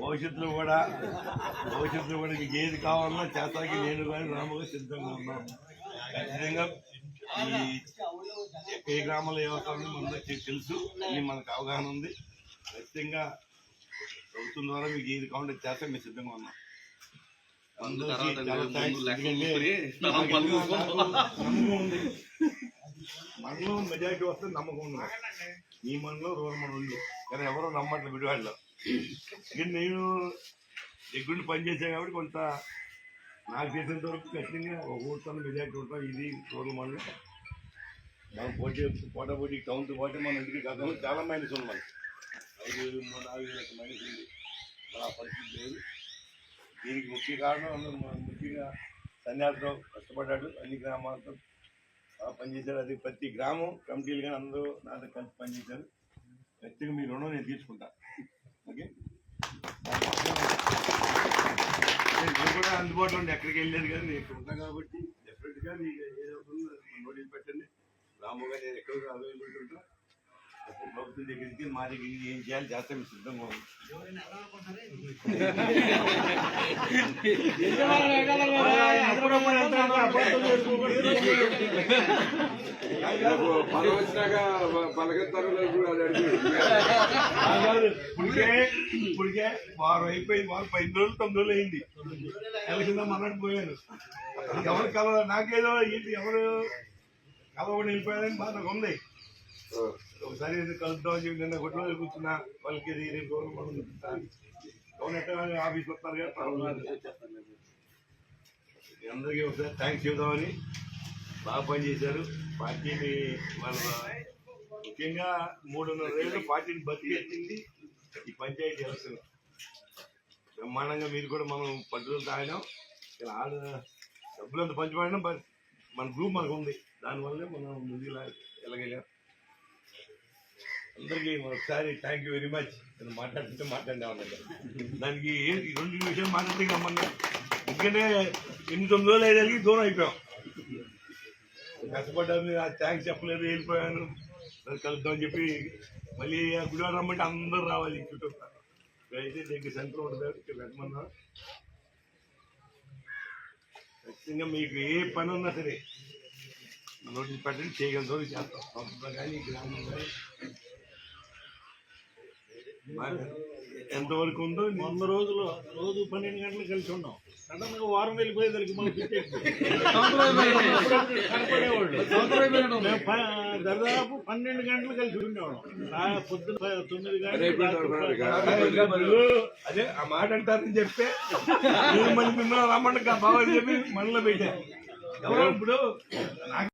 భవిష్యత్తులో కూడా భవిష్యత్తులో కూడా మీకు ఏది కావాలన్నా చేతాకి నేను కానీ రాముగా సిద్ధంగా ఉన్నాం. ఖచ్చితంగా ఈ ఏ గ్రామంలో ఏ అవసరం మనకి తెలుసు అన్ని మనకు అవగాహన ఉంది. ఖచ్చితంగా ప్రభుత్వం ద్వారా మీకు ఏది కావాలంటే చేస్తే మేము సిద్ధంగా ఉన్నాం. అందరికీ చాలా. ఎందుకంటే నమ్మకం ఉంది. మనలో మెజారిటీ వస్తే నమ్మకం ఉంది ఈ మనలో రూరల్ మన ఉంది. కానీ ఎవరో నమ్మట్లేదు విడివాళ్ళు కానీ నేను దగ్గరుండి పనిచేసాను కాబట్టి కొంత నాకు చేసినంత వరకు ఖచ్చితంగా ఒక ఊరుతాను మెజారిటీ ఉంటాం. ఇది రూరల్ మనలో మనం పోటీ పోటా పోటీ టౌన్తో పాటు మన ఇంటికి గతంలో చాలా మైనస్ ఉంది మనకి. ఐదు వేలు మూడు నాలుగు వేల మైనస్ ఉంది. మన పరిస్థితి లేదు. దీనికి ముఖ్య కారణం ముఖ్యంగా సన్యాసరావు కష్టపడ్డాడు. అన్ని గ్రామాలతో పనిచేశారు అది ప్రతి గ్రామం కమిటీలు కానీ అందరూ నాతో కలిసి పనిచేశారు ఖచ్చితంగా మీ రుణం నేను తీసుకుంటా. ఓకే? నేను కూడా అందుబాటులో ఉండి ఎక్కడికి వెళ్ళలేదు కానీ నేను ఇక్కడ ఉంటాను కాబట్టి డెఫినెట్గా మీకు ఏదో నోటీస్ పెట్టండి. రాము గారు నేను ఎక్కడ అవైలబుల్ ఉంటాను ప్రభుత్వం దగ్గరికి మా దగ్గరికి ఏం చేయాలి చేస్తే సిద్ధంగా పని వచ్చినాక పలకెత్తారు ఇప్పటికే ఇప్పటికే వారం అయిపోయింది వారం పది రోజులు తొమ్మిది రోజులు అయింది. ఎలక్షన్ మన్నాడు పోయాను ఎవరు కల నాకేదో ఏంటి ఎవరు కలవని వెళ్ళిపోయారని బాధ ఉంది. ఒకసారి ఏదో కలుద్దాం చెప్పి నిన్న కొట్టిన కూర్చున్నా. వాళ్ళకి ఇది రేపు గవర్నమెంట్ గవర్నమెంట్ ఆఫీస్ వస్తారు కదా అందరికీ ఒకసారి థ్యాంక్స్ చెబుదామని బాగా పనిచేశారు పార్టీని వాళ్ళ ముఖ్యంగా మూడున్నర రోజులు పార్టీని బతికెత్తింది ఈ పంచాయతీ ఎలక్షన్ బ్రహ్మాండంగా మీరు కూడా మనం పట్టుదల తాగినాం ఇక్కడ ఆడ డబ్బులంతా పంచిపడినాం బట్ మన గ్రూప్ మనకు ఉంది. దానివల్లే మనం ముందుకు వెళ్ళగలిగాం అందరికీ ఒకసారి థ్యాంక్ యూ వెరీ మచ్ నేను మాట్లాడుతుంటే మాట్లాడినా దానికి ఏ- ఈ రెండు విషయం మాట్లాడితే గమ్మన్నా ఎందుకంటే ఎన్ని తొమ్మిది రోజులు అయ్యేదానికి దూరం అయిపోయాం. కష్టపడ్డాను థ్యాంక్స్ చెప్పలేదు వెళ్ళిపోయాను. కలుద్దామని చెప్పి మళ్ళీ ఆ గుడివాడ రమ్మంటే అందరూ రావాలి చుట్టూ. అయితే దగ్గర సెంటర్ ఉంటుంది ఇక్కడ పెట్టమన్నా ఖచ్చితంగా మీకు ఏ పని ఉన్నా సరే నోటీస్ పెట్టండి చేయగలుగుతాం చేస్తాం. కానీ గ్రామం కానీ ఎంతవరకు ఉందో వంద రోజులు రోజు పన్నెండు గంటలు కలిసి ఉన్నాం. సడన్గా వారం వెళ్ళిపోయేదానికి మనం కనపడేవాళ్ళు దాదాపు పన్నెండు గంటలు కలిసి ఉండేవాళ్ళం. పొద్దున తొమ్మిది గంటలు అదే ఆ మాట అంటారని చెప్తే మళ్ళీ మిమ్మల్ని రమ్మంటే బాగా చెప్పి మనలో పెట్టారు. ఎవరో ఇప్పుడు